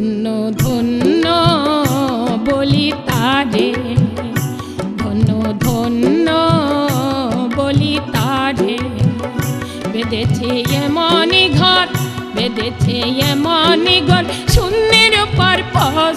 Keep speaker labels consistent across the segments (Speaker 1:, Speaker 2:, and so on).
Speaker 1: ধন্য ধন্য বলি তারে। ধন্য ধন্য বলি তারে। বেঁধেছে এমনি ঘর, বেঁধেছে এমনি ঘর। শূন্যের পর পশ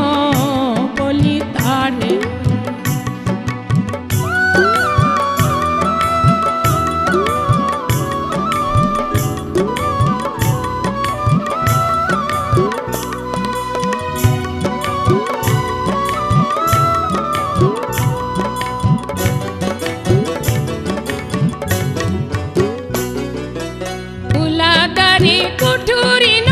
Speaker 1: জানে না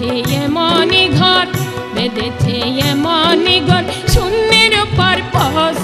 Speaker 1: বেঁধেছে এমনই ঘর বেঁধেছে এমনই ঘর। শূন্যের উপর পশ